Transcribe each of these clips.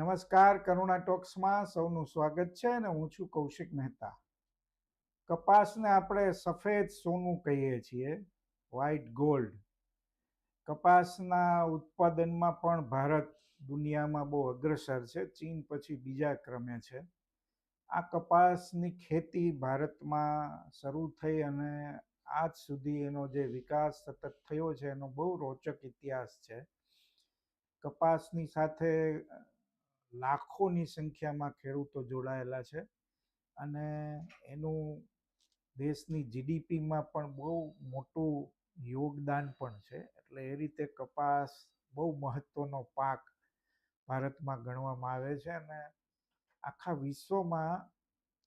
નમસ્કાર, કરુણા ટોક્સમાં સૌનું સ્વાગત છે અને હું છું કૌશિક મહેતા. કપાસને આપણે સફેદ સોનું કહીએ છીએ વ્હાઇટ ગોલ્ડ કપાસના ઉત્પાદનમાં પણ ભારત દુનિયામાં બહુ અગ્રસર છે, ચીન પછી બીજા ક્રમે છે. આ કપાસની ખેતી ભારતમાં શરૂ થઈ અને આજ સુધી એનો જે વિકાસ સતત થયો છે, એનો બહુ રોચક ઇતિહાસ છે. કપાસની સાથે લાખોની સંખ્યામાં ખેડૂતો જોડાયેલા છે અને એનું દેશની જીડીપીમાં પણ બહુ મોટું યોગદાન પણ છે. એટલે એ રીતે કપાસ બહુ મહત્ત્વનો પાક ભારતમાં ગણવામાં આવે છે અને આખા વિશ્વમાં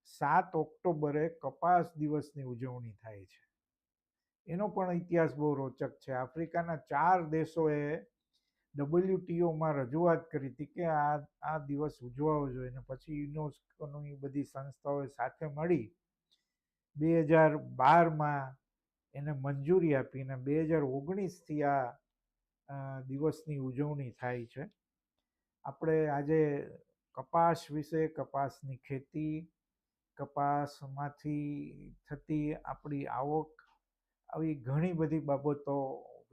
સાત ઓક્ટોબરે કપાસ દિવસની ઉજવણી થાય છે. એનો પણ ઇતિહાસ બહુ રોચક છે. આફ્રિકાના ચાર દેશોએ ડબલ્યુટીઓમાં રજૂઆત કરી હતી કે આ આ દિવસ ઉજવાવો જોઈએ ને પછી યુનેસ્કોની બધી સંસ્થાઓએ સાથે મળી બે હજાર બારમાં એને મંજૂરી આપીને બે હજાર ઓગણીસથી આ દિવસની ઉજવણી થાય છે. આપણે આજે કપાસ વિશે, કપાસની ખેતી, કપાસમાંથી થતી આપણી આવક, આવી ઘણી બધી બાબતો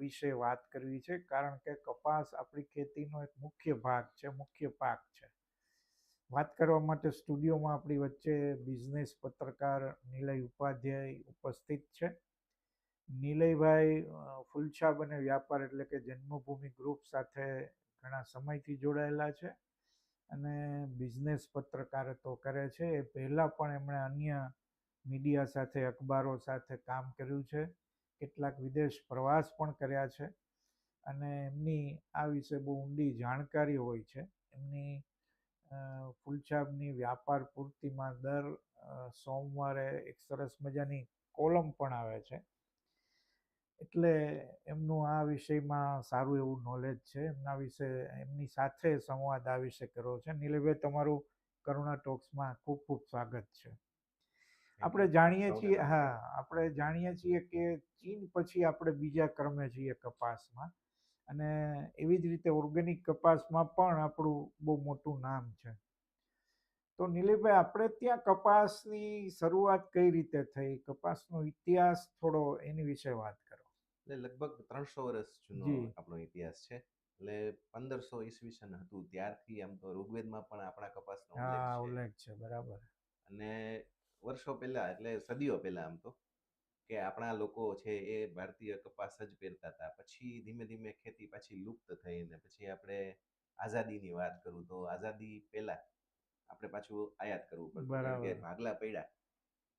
વિશે વાત કરવી છે, કારણ કે કપાસ આપણી ખેતીનો એક મુખ્ય ભાગ છે, મુખ્ય પાક છે. વાત કરવા માટે સ્ટુડિયોમાં આપણી વચ્ચે બિઝનેસ પત્રકાર નિલય ઉપાધ્યાય ઉપસ્થિત છે. નિલયભાઈ ફૂલછાબ અને વ્યાપાર એટલે કે જન્મભૂમિ ગ્રુપ સાથે ઘણા સમયથી જોડાયેલા છે અને બિઝનેસ પત્રકારત્વ કરે છે. એ પહેલાં પણ એમણે અન્ય મીડિયા સાથે, અખબારો સાથે કામ કર્યું છે. કેટલાક વિદેશ પ્રવાસ પણ કર્યા છે અને એમની આ વિશે બહુ ઊંડી જાણકારી હોય છે. એમની ફૂલછાબની વ્યાપાર પૂર્તિમાં દર સોમવારે એક સરસ મજાની કોલમ પણ આવે છે. એટલે એમનું આ વિષયમાં સારું એવું નોલેજ છે. એમના વિશે, એમની સાથે સંવાદ આ વિશે કરવો છે. નીલેભાઈ, તમારું કરુણા ટોક્સમાં ખૂબ ખૂબ સ્વાગત છે. આપણે જાણીએ છીએ હા આપણે જાણીએ છીએ કે ચીન પછી આપણે બીજા ક્રમે છીએ કપાસમાં. અને એવી જ રીતે ઓર્ગેનિક કપાસમાં પણ આપણું બહુ મોટું નામ છે. તો નીલીભાઈ આપણે ત્યાં કપાસની શરૂઆત કઈ રીતે થઈ? કપાસનો ઇતિહાસ થોડો એની વિશે વાત કરો. એટલે લગભગ ત્રણસો વર્ષ જૂનો આપણો ઇતિહાસ છે. એટલે પંદરસો ઈસવીસન હતું. ત્યારથી આમ તો ઋગ્વેદમાં પણ આપણા કપાસનો ઉલ્લેખ છે બરાબર. અને વર્ષો પહેલા એટલે સદીઓ પહેલા આમ તો કે આપણા લોકો છે એ ભારતીય કપાસ જ પહેરતા હતા. પછી ધીમે ધીમે ખેતી પાછી લુપ્ત થઈ ને પછી આપણે આઝાદીની વાત કરું તો આઝાદી પહેલા આપણે પાછું આયાત કરવું પડતું કે ભાગલા પડ્યા.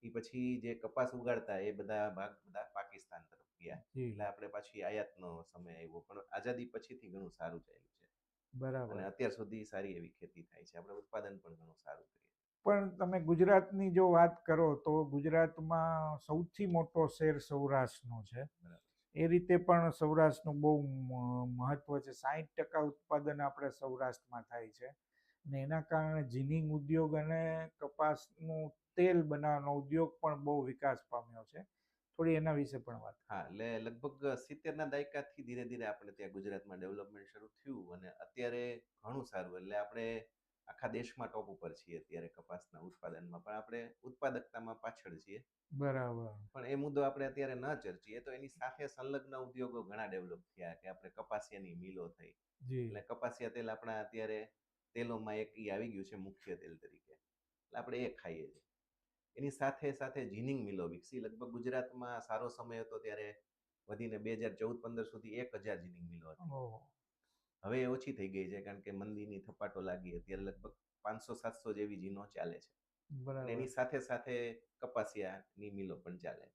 એ પછી જે કપાસ ઉગાડતા એ બધા ભાગ બધા પાકિસ્તાન તરફ ગયા. એટલે આપણે પાછી આયાતનો સમય આવ્યો. પણ આઝાદી પછીથી ઘણું સારું ચાલ્યું છે. બરાબર. અને અત્યાર સુધી સારી એવી ખેતી થાય છે. આપણે ઉત્પાદન પણ ઘણું સારું કરીએ પણ તમે ગુજરાતની જો વાત કરો તો ગુજરાતમાં સૌથી મોટો શેર સૌરાષ્ટ્રનો છે. એ રીતે પણ સૌરાષ્ટ્રનું બહુ મહત્વ છે. સાહીઠ ટકા ઉત્પાદન આપણે સૌરાષ્ટ્રમાં થાય છે. ને એના કારણે જીનિંગ ઉદ્યોગ અને કપાસનું તેલ બનાવવાનો ઉદ્યોગ પણ બહુ વિકાસ પામ્યો છે. થોડી એના વિશે પણ વાત હા એટલે લગભગ સિત્તેરના દાયકાથી ધીરે ધીરે આપણે ત્યાં ગુજરાતમાં ડેવલપમેન્ટ શરૂ થયું અને અત્યારે ઘણું સારું. એટલે આપણે આખા દેશમાં ટોપ ઉપર છીએ અત્યારે કપાસના ઉત્પાદનમાં પણ આપણે ઉત્પાદકતામાં પાછળ છીએ. બરાબર. પણ એ મુદ્દો આપણે અત્યારે ન ચર્ચીએ તો એની સાથે સંલગ્ન ઉદ્યોગો ઘણા ડેવલપ થયા કે આપણે કપાસિયાની મિલો થઈ. એટલે કપાસિયા તેલ આપણા અત્યારે તેલોમાં એક ઈ આવી ગયું છે મુખ્ય તેલ તરીકે. એટલે આપણે એ ખાઈએ છીએ. એની સાથે સાથે જીનિંગ મિલો વિકસી. લગભગ ગુજરાતમાં સારો સમય હતો ત્યારે વધીને બે હજાર ચૌદ પંદર સુધી એક હજાર જીનિંગ મિલો હતી. હવે એ ઓછી થઈ ગઈ છે કારણ કે મંદીની થપાટો લાગી અત્યારે લગભગ પાંચસો સાતસો જેવી જીનો ચાલે છે. એની સાથે સાથે કપાસિયાની મિલો પણ ચાલે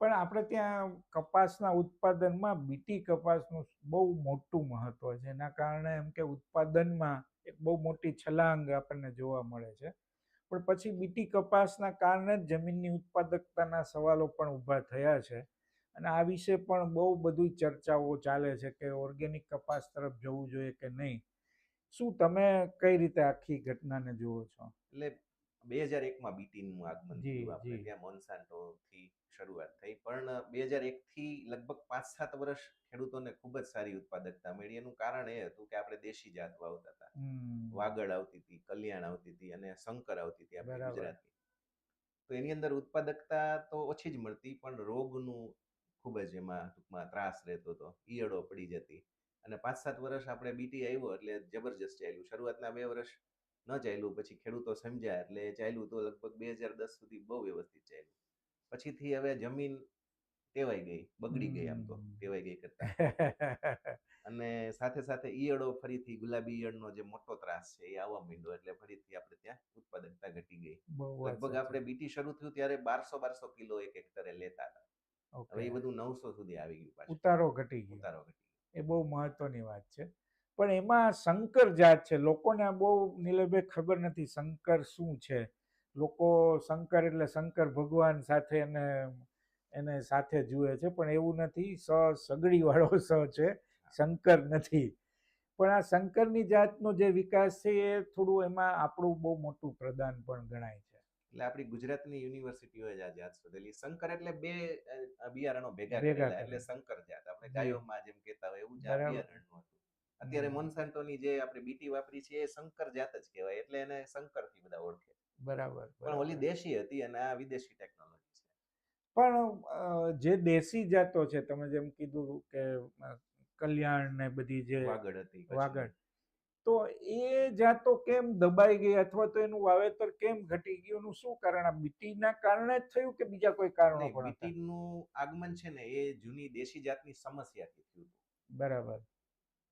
પણ આપણે ત્યાં કપાસના ઉત્પાદનમાં બીટી કપાસનું બહુ મોટું મહત્વ છે. એના કારણે એમ કે ઉત્પાદનમાં એક બહુ મોટી છલાંગ આપણને જોવા મળે છે. પણ પછી બીટી કપાસના કારણે જ જમીનની ઉત્પાદકતાના સવાલો પણ ઊભા થયા છે. અને આ વિશે પણ બહુ બધી ચર્ચાઓ ચાલે છે કે ઓર્ગેનિક કપાસ તરફ જવું જોઈએ કે નહીં. શું તમે કઈ રીતે આખી ઘટનાને જુઓ છો? એટલે બે હજાર એકમાં બીટીનું આગમન થયું. આપણે. ત્યાં મોન્સાન્ટોથી શરૂઆત થઈ. પણ બે હજાર એકથી લગભગ પાંચ સાત વર્ષ ખેડૂતોને ખૂબ જ સારી ઉત્પાદકતા મળી. એનું કારણ એ હતું કે આપણે દેશી જાત વાવતા હતા. વાગડ આવતી હતી કલ્યાણ આવતી હતી અને શંકર આવતી હતી આપણે. ગુજરાતની. તો એની અંદર ઉત્પાદકતા તો ઓછી જ મળતી પણ રોગનું ખૂબ જ એમાં ટૂંકમાં ત્રાસ રહેતો હતો ઈયળો પડી જતી. અને પાંચ સાત વર્ષ આપણે બીટી આવ્યો એટલે જબરજસ્ત ચાલ્યું. શરૂઆતના બે વર્ષ ન ચાલ્યું પછી ખેડૂતો સમજ્યા એટલે ચાલ્યું તો લગભગ બે હજાર દસ સુધી બહુ વ્યવસ્થિત ચાલ્યું. પછીથી હવે જમીન ટેવાઈ ગઈ બગડી ગઈ આમ તો ટેવાઈ ગઈ કરતા. અને સાથે સાથે ઈયળો ફરીથી ગુલાબી ઈયળનો જે મોટો ત્રાસ છે એ આવવા માંડ્યો એટલે ફરીથી આપણે ત્યાં ઉત્પાદકતા ઘટી ગઈ. લગભગ આપણે બીટી શરૂ થયું ત્યારે બારસો બારસો કિલો એક હેક્ટરે લેતા હતા. હવે એ બધું નવસો સુધી આવી ગયું પાછું. ઉતારો ઘટી ગયો. ઉતારો ઘટી એ બહુ મહત્વની વાત છે. પણ એમાં શંકર જાત છે. લોકોને આ બહુ નીલભાઈ ખબર નથી શંકર શું છે. લોકો શંકર એટલે શંકર ભગવાન સાથે એને એને સાથે જુએ છે. પણ એવું નથી. સ સગડી વાળો સ છે. શંકર નથી. પણ આ શંકરની જાતનો જે વિકાસ છે એ થોડું એમાં આપણું બહુ મોટું પ્રદાન પણ ગણાય છે એટલે આપણી ગુજરાતની યુનિવર્સિટીઓ જ આ જાત શોધેલી શંકર એટલે બે બિયારણો ભેગા કરેલા એટલે શંકર જાત આપણે ગાયોમાં જેમ કહેતા હોય એવું જ આ બરાબર. બિયારણનું હતું. અત્યારે મોનસાન્ટોની જે આપણે બીટી વાપરી છે એ શંકર જાત જ કહેવાય એટલે એને શંકરથી બધા ઓળખે. બરાબર પણ ઓલી દેશી હતી અને આ વિદેશી ટેકનોલોજી છે. પણ જે દેશી જાતો છે તમે જેમ કીધું કે કલ્યાણ ને બધી જે વાગડ હતી. વાગડ. તો એ જાતો કેમ દબાઈ ગઈ અથવા તો એનું વાવેતર કેમ ઘટી ગયું એનું શું કારણ? આ બીટીના કારણે જ થયું કે બીજા કોઈ કારણો પણ બીટીનું આગમન છે ને એ જૂની દેશી જાતની સમસ્યાથી થયું બરાબર.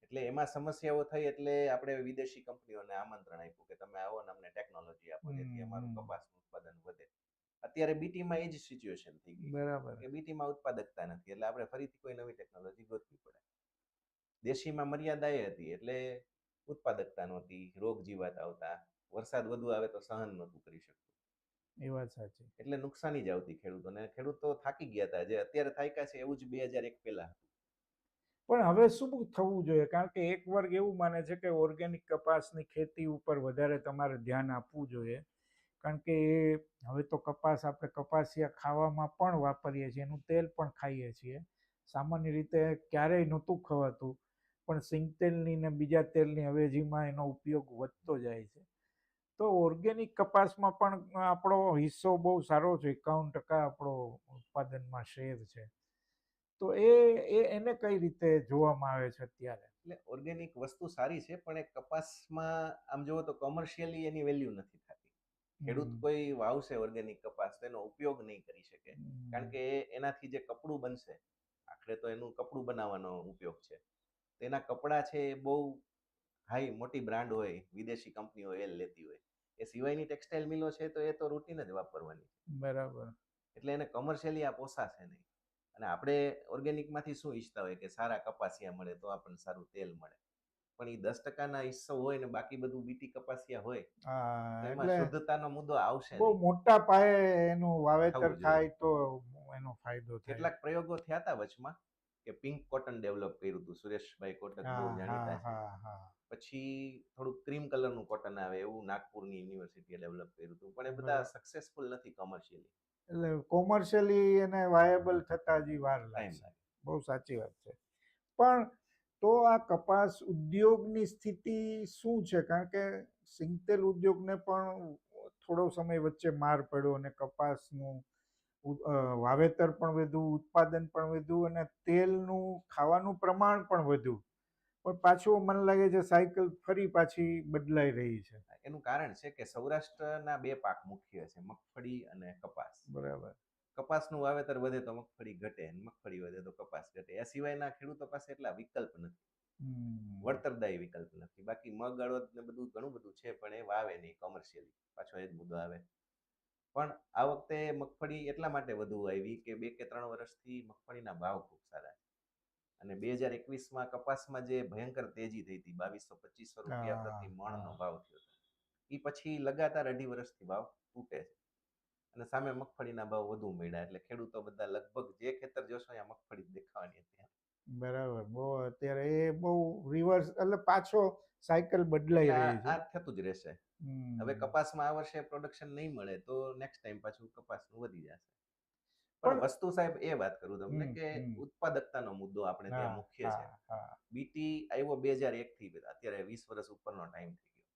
એટલે એમાં સમસ્યાઓ થઈ એટલે આપણે વિદેશી કંપનીઓને આમંત્રણ આપ્યું કે તમે આવો ને અમને ટેકનોલોજી આપો જેથી અમારું કપાસનું ઉત્પાદન વધે. અત્યારે બીટીમાં એ જ સિચ્યુએશન થઈ ગઈ બરાબર. કે બીટીમાં ઉત્પાદકતા નથી એટલે આપણે ફરીથી કોઈ નવી ટેકનોલોજી ગોતવી પડે. દેશીમાં મર્યાદા એ હતી એટલે ઉત્પાદકતા નહોતી રોગ જીવાત આવતા વરસાદ વધુ આવે તો સહન નહોતું કરી શકતું. એ વાત સાચી. એટલે નુકસાની જ આવતી ખેડૂતોને. ખેડૂતો થાકી ગયા હતા જે અત્યારે થાક્યા છે એવું જ બે હજાર એક પહેલા હતું. પણ હવે શું થવું જોઈએ? કારણ કે એક વર્ગ એવું માને છે કે ઓર્ગેનિક કપાસની ખેતી ઉપર વધારે તમારે ધ્યાન આપવું જોઈએ. કારણ કે એ હવે તો કપાસ આપણે કપાસિયા ખાવામાં પણ વાપરીએ છીએ. એનું તેલ પણ ખાઈએ છીએ. સામાન્ય રીતે ક્યારેય નહોતું ખવાતું. પણ સિંગતેલની ને બીજા તેલની અવેજીમાં એનો ઉપયોગ વધતો જાય છે. તો ઓર્ગેનિક કપાસમાં પણ આપણો હિસ્સો બહુ સારો છે એકાવન ટકા આપણો ઉત્પાદનમાં શેર છે. તો એ એ એને કઈ રીતે જોવામાં આવે છે અત્યારે? એટલે ઓર્ગેનિક વસ્તુ સારી છે પણ એ કપાસમાં આમ જુઓ તો કોમર્શિયલી એની વેલ્યુ નથી થતી. ખેડૂત કોઈ વાવશે ઓર્ગેનિક કપાસ તેનો એનો ઉપયોગ નહીં કરી શકે. કારણ કે એનાથી જે કપડું બનશે આખરે તો એનું કપડું બનાવવાનો ઉપયોગ છે. તેના કપડાં છે એ બહુ હાઈ મોટી બ્રાન્ડ હોય વિદેશી કંપનીઓ એ લેતી હોય. એ સિવાયની ટેક્સટાઇલ મિલો છે તો એ તો રૂટીન જ વાપરવાની બરાબર. એટલે એને કમર્શિયલી આ પોસાશે નહીં. અને આપણે ઓર્ગેનિકમાંથી શું ઈચ્છતા હોય કે સારા કપાસિયા મળે તો આપણને સારું તેલ મળે. પણ એ દસ ટકાના હિસ્સો હોય ને બાકી બધું બીટી કપાસિયા હોય એમાં શુદ્ધતાનો મુદ્દો આવશે બહુ મોટા પાયે એનું વાવેતર થાય તો એનો ફાયદો કેટલાક પ્રયોગો થયા હતા વચમાં. કે પિંક કોટન ડેવલપ કર્યું હતું સુરેશભાઈ કોટક જાણીતા છે. પછી થોડું ક્રીમ કલરનું કોટન આવે એવું નાગપુરની યુનિવર્સિટીએ ડેવલપ કર્યું હતું પણ એ બધા સક્સેસફુલ નથી કોમર્શિયલી એટલે કોમર્શિયલી એને વાયેબલ થતા હજી વાર લાગે. બહુ સાચી વાત છે. પણ તો આ કપાસ ઉદ્યોગની સ્થિતિ શું છે? કારણ કે સિંગતેલ ઉદ્યોગને પણ થોડો સમય વચ્ચે માર પડ્યો અને કપાસનું વાવેતર પણ વધ્યું ઉત્પાદન પણ વધ્યું અને તેલનું ખાવાનું પ્રમાણ પણ વધ્યું. પણ પાછું મને લાગે છે સાયકલ ફરી પાછી બદલાઈ રહી છે. એનું કારણ છે કે સૌરાષ્ટ્રના બે પાક મુખ્ય છે મગફળી અને કપાસ. બરાબર. કપાસનું વાવેતર વધે તો મગફળી ઘટે મગફળી વધે તો કપાસ ઘટે. એ સિવાયના ખેડૂતો પાસે એટલા વિકલ્પ નથી. વળતરદાયી વિકલ્પ નથી. બાકી મગ અડદ ને બધું ઘણું બધું છે પણ એ વાવે નહીં કોમર્શિયલી પાછો એ જ મુદ્દો આવે. પણ આ વખતે મગફળી એટલા માટે વધુ આવી કે બે કે ત્રણ વર્ષથી મગફળીના ભાવ ખૂબ સારા છે. અને બે હજાર એકવીસમાં કપાસમાં જે ભયંકર તેજી થઈ હતી બાવીસો પચીસો રૂપિયા પ્રતિ મણનો ભાવ થયો હતો. એ પછી લગાતાર અઢી વર્ષથી ભાવ તૂટે છે. અને સામે મગફળીના ભાવ વધુ મળ્યા એટલે ખેડૂતો બધા લગભગ જે ખેતર જોશો અહીંયા મગફળી દેખાવાની હતી બરાબર. બહુ અત્યારે એ બહુ રિવર્સ એટલે પાછો સાયકલ બદલાઈ રહી છે. આ થતું જ રહેશે. હવે કપાસમાં આ વર્ષે પ્રોડક્શન નહીં મળે તો નેક્સ્ટ ટાઈમ પાછું કપાસનું વધી જશે. પણ- વસ્તુ સાહેબ એ વાત કરું તમને કે ઉત્પાદકતાનો મુદ્દો આપણે ત્યાં મુખ્ય છે. બીટી આવ્યો બે હજાર એક થી અત્યારે વીસ વર્ષ ઉપરનો ટાઈમ થઈ ગયો.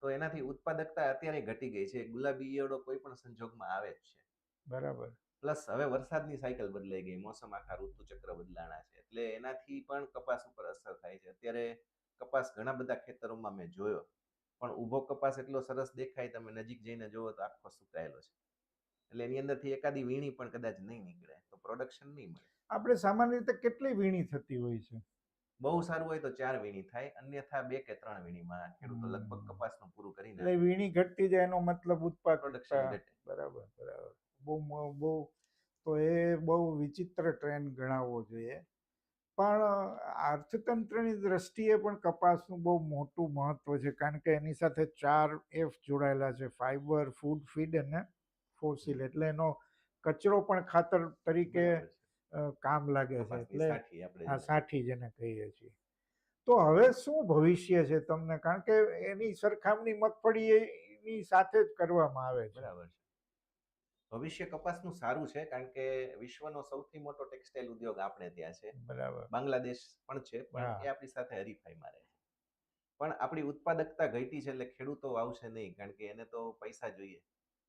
તો એનાથી ઉત્પાદકતા અત્યારે ઘટી ગઈ છે. ગુલાબી ઈયળો કોઈ પણ સંજોગમાં આવે જ છે. બરાબર. પ્લસ હવે વરસાદની સાયકલ બદલાઈ ગઈ. મોસમ આખા ઋતુ ચક્ર બદલાણા છે. એટલે એનાથી પણ કપાસ ઉપર અસર થાય છે. અત્યારે કપાસ ઘણા બધા ખેતરોમાં મેં જોયો. પણ ઊભો કપાસ એટલો સરસ દેખાય તમે નજીક જઈને જુઓ તો આખો સુકાયેલો છે. એટલે એની અંદરથી એકાદી વીણી પણ કદાચ નહીં નીકળે તો પ્રોડક્શન નહીં મળે. આપણે સામાન્ય રીતે કેટલી વીણી થતી હોય છે? બહુ સારું હોય તો ચાર વીણી થાય અન્યથા બે કે ત્રણ વીણીમાં ખેડૂતો લગભગ કપાસનું પૂરું કરી એટલે વીણી ઘટતી જાય એનો મતલબ ઉત્પાદન પ્રોડક્શન ઘટે. બરાબર બરાબર. બહુ બહુ તો એ બહુ વિચિત્ર ટ્રેન્ડ ગણાવવો જોઈએ. પણ અર્થતંત્રની દ્રષ્ટિએ પણ કપાસનું બહુ મોટું મહત્વ છે. કારણ કે એની સાથે ચાર એફ જોડાયેલા છે. ફાઈબર ફૂડ ફીડ અને ફોસિલ. એટલે એનો કચરો પણ ખાતર તરીકે કામ લાગે છે. એટલે આ સાઠી જેને કહીએ છીએ. તો હવે શું ભવિષ્ય છે તમને? કારણ કે એની સરખામણી મગફળીની સાથે જ કરવામાં આવે છે. બરાબર છે. ભવિષ્ય કપાસનું સારું છે કારણ કે વિશ્વનો સૌથી મોટો ટેક્સટાઇલ ઉદ્યોગ આપણે ત્યાં છે. બરાબર. બાંગ્લાદેશ પણ છે પણ એ આપણી સાથે હરીફાઈમાં રહે છે. પણ આપણી ઉત્પાદકતા ઘટી છે એટલે ખેડૂતો આવશે નહીં કારણ કે એને તો પૈસા જોઈએ.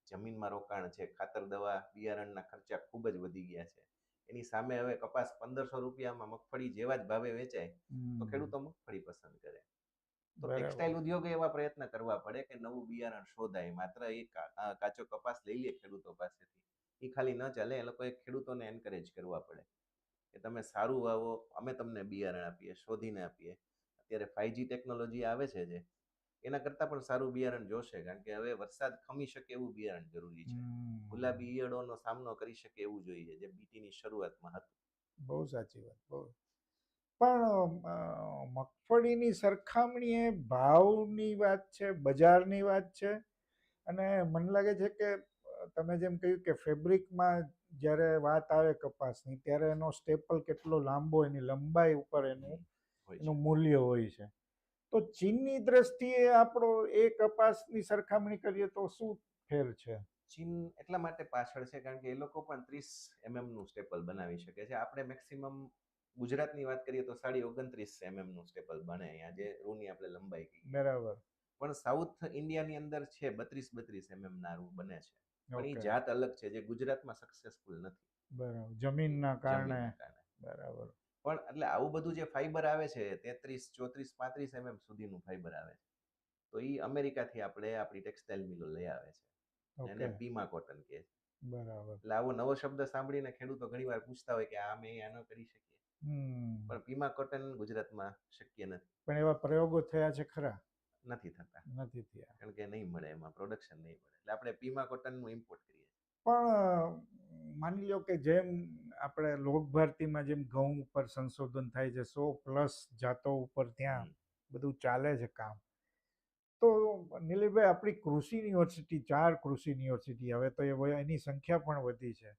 જમીનમાં રોકાણ છે ખાતર દવા બિયારણના ખર્ચા ખૂબ જ વધી ગયા છે. એની સામે હવે કપાસ પંદરસો રૂપિયામાં મગફળી જેવા જ ભાવે વેચાય તો ખેડૂતો મગફળી પસંદ કરે. તો ટેક્સટાઇલ ઉદ્યોગે એવા પ્રયત્ન કરવા પડે કે નવું બિયારણ શોધાય. માત્ર એ કાચો કપાસ લઈ લે ખેડૂતો પાસેથી. એ ખાલી ન ચાલે એ લોકોએ ખેડૂતોને એન્કરેજ કરવા પડે કે તમે સારું વાવો અમે તમને બિયારણ આપીએ શોધીને આપીએ. અત્યારે ફાઈવજી ટેકનોલોજી આવે છે જે એના કરતાં પણ સારું બિયારણ જોશે કારણ કે હવે વરસાદ ખમી શકે એવું બિયારણ જરૂરી છે. ગુલાબી ઈયળોનો સામનો કરી શકે એવું જોઈએ જે બીટીની શરૂઆતમાં હતું. બહુ સાચી વાત બહુ. પણ મગફળીની સરખામણીએ ભાવની વાત છે બજારની વાત છે. અને મને લાગે છે કે તમે જેમ કહ્યું કે ફેબ્રિકમાં જ્યારે વાત આવે કપાસની ત્યારે એનો સ્ટેપલ કેટલો લાંબો એની લંબાઈ ઉપર એનું એનું મૂલ્ય હોય છે. તો ચીનની દ્રષ્ટિએ આપણો એ કપાસની સરખામણી કરીએ તો શું ફેર છે? ચીન એટલા માટે પાછળ છે કારણ કે એ લોકો પણ ત્રીસ એમએમનું સ્ટેપલ બનાવી શકે છે. આપણે મેક્સિમમ ગુજરાતની વાત કરીએ તો સાડી ઓગણત્રીસ એમએમનું સ્ટેપલ બને. અહીંયા જે રૂની આપણે લંબાઈ કહીએ. બરાબર. પણ સાઉથ ઇન્ડિયાની અંદર છે બત્રીસ બત્રીસ એમએમ ના રૂ બને છે. પણ એ જાત અલગ છે જે ગુજરાતમાં સક્સેસફુલ નથી. બરાબર. જમીનના કારણે. બરાબર. પણ એટલે આવું બધું જે ફાઈબર આવે છે તેત્રીસ ચોત્રીસ પાંત્રીસ એમએમ સુધીનું ફાઈબર આવે છે. તો એ અમેરિકાથી આપણે આપણી ટેક્સટાઇલ મિલો લઈ આવે છે. એને પીમા કોટન કહે છે. બરાબર. એટલે આવો નવો શબ્દ સાંભળીને ખેડૂતો ઘણીવાર પૂછતા હોય કે આ મેં આ ન કરી શકીએ પણ પીમા કોટન ગુજરાતમાં શક્ય નથી. પણ એવા પ્રયોગો થયા છે ખરા? નથી થતા. નથી થયા. કારણ કે નહીં મળે એમાં પ્રોડક્શન નહીં મળે. એટલે આપણે પીમા કોટનનું ઇમ્પોર્ટ કરીએ. પણ માની લો કે જેમ આપણે લોક ભારતીમાં જેમ ઘઉં ઉપર સંશોધન થાય છે સો પ્લસ જાતો ઉપર ત્યાં બધું ચાલે છે કામ. તો નીલીભાઈ આપણી કૃષિ યુનિવર્સિટી ચાર કૃષિ યુનિવર્સિટી હવે તો એની સંખ્યા પણ વધી છે.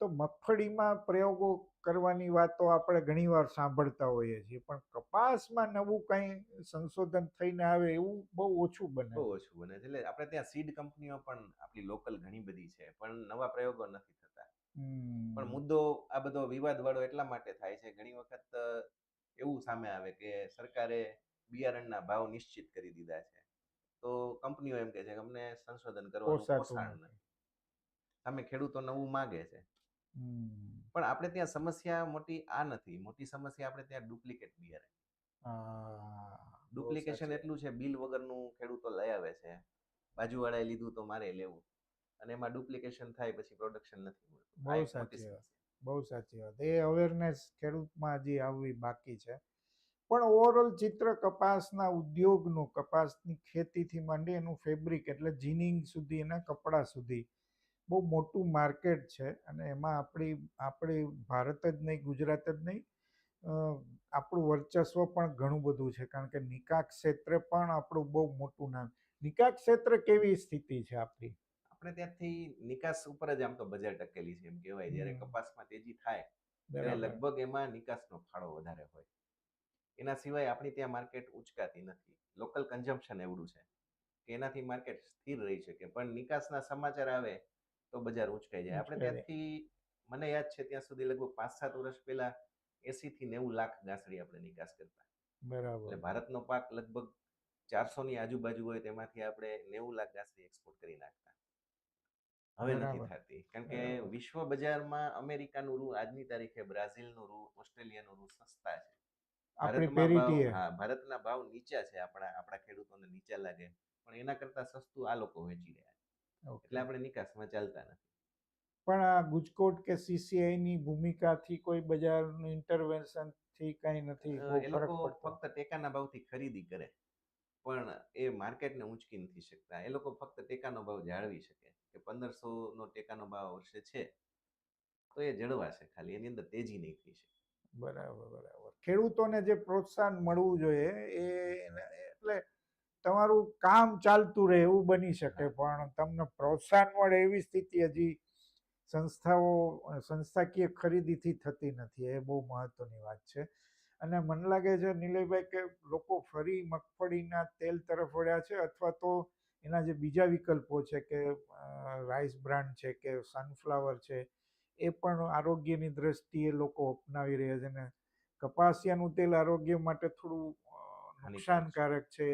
તો મગફળીમાં પ્રયોગો કરવાની વાતો આપણે ઘણીવાર સાંભળતા હોઈએ છીએ પણ કપાસમાં નવું કંઈ સંશોધન થઈને આવે એવું બહુ ઓછું બને. બહુ ઓછું બને એટલે આપણે ત્યાં સીડ કંપનીઓ પણ આપણી લોકલ ઘણી બધી છે પણ નવા પ્રયોગો નથી થતા. પણ મુદ્દો આ બધો વિવાદ વાળો એટલા માટે થાય છે ઘણી વખત એવું સામે આવે કે સરકારે બિયારણના ભાવ નિશ્ચિત કરી દીધા છે. તો કંપનીઓ એમ કહે છે કે અમને સંશોધન કરવાનું પોસાણ નથી. સામે ખેડૂતો નવું માગે છે. પણ આપણે ત્યાં સમસ્યા મોટી આ નથી. મોટી સમસ્યા આપણે ત્યાં ડુપ્લિકેટ બિયર ડુપ્લિકેશન એટલું છે બિલ વગરનું ખેડૂતો લઈ આવે છે. બાજુવાળાએ લીધું તો મારે લેવું. અને એમાં ડુપ્લિકેશન થાય પછી પ્રોડક્શન નથી મળતું. બહુ સાચી વાત. બહુ સાચી વાત. એ અવેરનેસ ખેડૂતમાં હજી આવવી બાકી છે. પણ ઓવરઓલ ચિત્ર કપાસના ઉદ્યોગનું કપાસની ખેતીથી માંડી એનું ફેબ્રિક એટલે જીનિંગ સુધી અને કપડાં સુધી બહુ મોટું માર્કેટ છે અને એમાં આપણી આપણી ભારત જ નહીં ગુજરાત જ નહીં આપણું વર્ચસ્વ પણ ઘણું બધું છે. કારણ કે નિકાસ ક્ષેત્રે પણ આપણું બહુ મોટું નામ. નિકાસ ક્ષેત્ર કેવી સ્થિતિ છે આપણી? આપણે ત્યાંથી નિકાસ ઉપર જ આમ તો બજાર ટકેલી છે એમ કહેવાય. જ્યારે કપાસમાં તેજી થાય ત્યારે લગભગ એમાં નિકાસનો ફાળો વધારે હોય. એના સિવાય આપણી ત્યાં માર્કેટ ઉચકાતી નથી. લોકલ કન્ઝમ્પશન એવડું છે કે એનાથી માર્કેટ સ્થિર રહી શકે. પણ નિકાસના સમાચાર આવે તો બજાર ઉંચકાઈ જાય. આપણે ત્યાંથી મને યાદ છે ત્યાં સુધી લગભગ પાંચ સાત વર્ષ પહેલા એસી થી નેવું લાખ ગાંસડી આપણે નિકાસ કરતા. બરાબર. એટલે ભારતનો પાક લગભગ ચારસો ની આજુબાજુ હોય તેમાંથી આપણે નેવું લાખ ગાંસડી એક્સપોર્ટ કરી નાખતા. હવે નથી થતી. કારણ કે. વિશ્વ બજારમાં અમેરિકાનું રૂ આજની તારીખે બ્રાઝિલનું રૂ ઓસ્ટ્રેલિયાનું રૂ સસ્તા છે. હા ભારતના ભાવ નીચા છે આપણા આપણા ખેડૂતોને નીચા લાગે. પણ એના કરતા સસ્તું આ લોકો વેચી રહ્યા. એટલે આપણે નિકાસમાં ચાલતા નથી. પણ આ ગુજકોટ કે સીસીઆઈની ભૂમિકાથી કોઈ બજારનું ઇન્ટરવેન્શનથી કઈ નથી? એ લોકો ફક્ત ટેકાના ભાવથી ખરીદી કરે. પણ એ માર્કેટને ઊંચકી નથી શકતા. એ લોકો ફક્ત ટેકાનો ભાવ જાળવી શકે કે પંદરસો નો ટેકાનો ભાવ વર્ષે છે. તો એ જળવાશે ખાલી એની અંદર તેજી નહીં થઈ શકે. બરાબર બરાબર. ખેડૂતોને જે પ્રોત્સાહન મળવું જોઈએ એ એટલે તમારું કામ ચાલતું રહે એવું બની શકે પણ તમને પ્રોત્સાહન મળે એવી સ્થિતિ હજી સંસ્થાઓ સંસ્થાકીય ખરીદીથી થતી નથી એ બહુ મહત્વની વાત છે અને મને લાગે છે નિલયભાઈ કે લોકો ફરી મગફળીના તેલ તરફ વળ્યા છે અથવા તો એના જે બીજા વિકલ્પો છે કે રાઈસ બ્રાન્ડ છે કે સનફ્લાવર છે એ પણ આરોગ્યની દ્રષ્ટિએ લોકો અપનાવી રહ્યા છે ને કપાસિયાનું તેલ આરોગ્ય માટે થોડું. નુકસાનકારક છે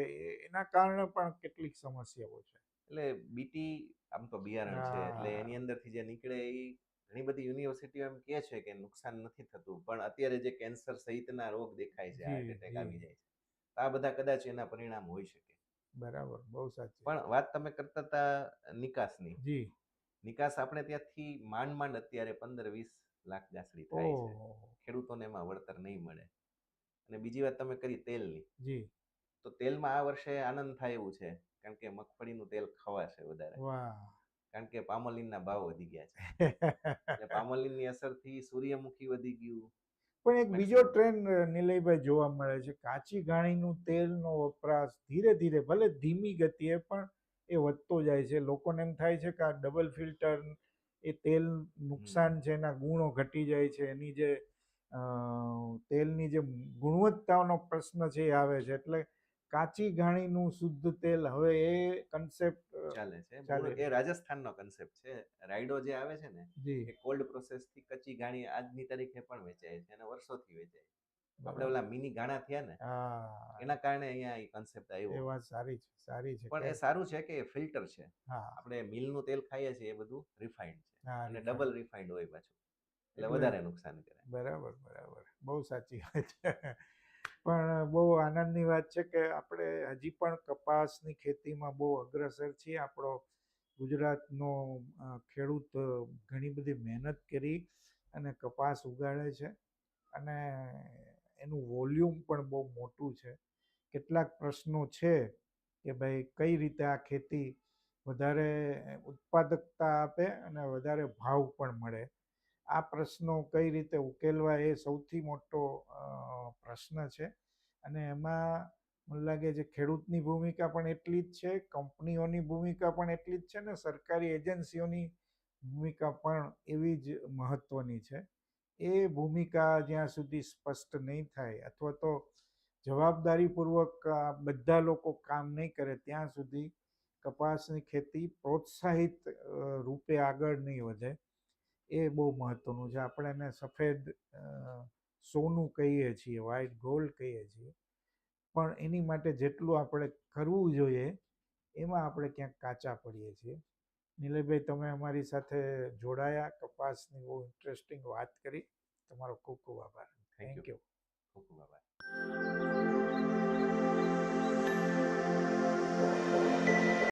એના કારણે પણ કેટલીક સમસ્યાઓ છે. એટલે બીટી આમ તો બિયારણ છે એટલે એની અંદરથી જે નીકળે એ ઘણી બધી યુનિવર્સિટીઓ એમ કહે છે કે નુકસાન નથી થતું પણ અત્યારે જે કેન્સર સહિતના રોગ દેખાય છે હાર્ટ એટેક આવી જાય છે આ બધા કદાચ એના પરિણામ હોઈ શકે. બરાબર બહુ સાચી પણ વાત. તમે કરતા હતા નિકાસની. જી. નિકાસ આપણે ત્યાંથી માંડ માંડ અત્યારે પંદર વીસ લાખ ગાસડી થાય છે. ખેડૂતોને એમાં વળતર નહીં મળે. અને બીજી વાત તમે કરી તેલની. જી. તો તેલમાં આ વર્ષે આનંદ થાય એવું છે કારણ કે મગફળીનું તેલ ખવાશે વધારે. વાહ. કારણ કે પામોલીનના ભાવ વધી ગયા છે. એટલે પામોલીનની અસરથી સૂર્યમુખી વધી ગયું. પણ એક બીજો. ટ્રેન્ડ નિલયભાઈ જોવા મળે છે. કાચી ઘાણીનું તેલનો વપરાશ ધીરે ધીરે ભલે ધીમી ગતિએ પણ એ વધતો જાય છે. લોકોને એમ થાય છે કે આ ડબલ ફિલ્ટર એ તેલ નુકસાન છે એના ગુણો ઘટી જાય છે. એની જે તેલની જે ગુણવત્તાનો પ્રશ્ન છે એ આવે છે. એટલે કાચી ઘાણીનું શુદ્ધ તેલ હવે એ કન્સેપ્ટ ચાલે છે. એ રાજસ્થાનનો કન્સેપ્ટ છે. રાઈડો જે આવે છે ને એ કોલ્ડ પ્રોસેસથી કચ્ચી ઘાણી આજની તારીખે પણ વેચાય છે અને વર્ષોથી વેચાય આપણે ઓલા મિની ઘાણા થયા ને હા. એના કારણે અહીંયા એ કન્સેપ્ટ એ વાત સારી છે સારી છે. પણ એ સારું છે કે ફિલ્ટર છે. આપણે મિલનું તેલ ખાઈએ છીએ એ બધું રિફાઇન્ડ છે. અને ડબલ રિફાઇન્ડ હોય પાછું. એટલે વધારે નુકસાન કરે બરાબર બરાબર. બહુ સાચી વાત છે. પણ બહુ આનંદની વાત છે કે આપણે હજી પણ કપાસની ખેતીમાં બહુ અગ્રસર છીએ. આપણો ગુજરાતનો ખેડૂત ઘણી બધી મહેનત કરી અને કપાસ ઉગાડે છે. અને એનું વોલ્યુમ પણ બહુ મોટું છે. કેટલાક પ્રશ્નો છે કે ભાઈ કઈ રીતે આ ખેતી વધારે ઉત્પાદકતા આપે અને વધારે ભાવ પણ મળે. આ પ્રશ્નો કઈ રીતે ઉકેલવા એ સૌથી મોટો પ્રશ્ન છે. અને એમાં મને લાગે છે ખેડૂતની ભૂમિકા પણ એટલી જ છે, કંપનીઓની ભૂમિકા પણ એટલી જ છે ને સરકારી એજન્સીઓની ભૂમિકા પણ એવી જ મહત્ત્વની છે. એ ભૂમિકા જ્યાં સુધી સ્પષ્ટ નહીં થાય અથવા તો જવાબદારીપૂર્વક બધા લોકો કામ નહીં કરે ત્યાં સુધી કપાસની ખેતી પ્રોત્સાહિત રૂપે આગળ નહીં વધે. એ બહુ મહત્ત્વનું છે. આપણે એને સફેદ સોનું કહીએ છીએ વ્હાઇટ ગોલ્ડ કહીએ છીએ. પણ એની માટે જેટલું આપણે કરવું જોઈએ એમાં આપણે ક્યાંક કાચા પડીએ છીએ. નીલયભાઈ તમે અમારી સાથે જોડાયા કપાસની બહુ ઇન્ટરેસ્ટિંગ વાત કરી. તમારો ખૂબ ખૂબ આભાર. થેન્ક યુ ખૂબ ખૂબ આભાર.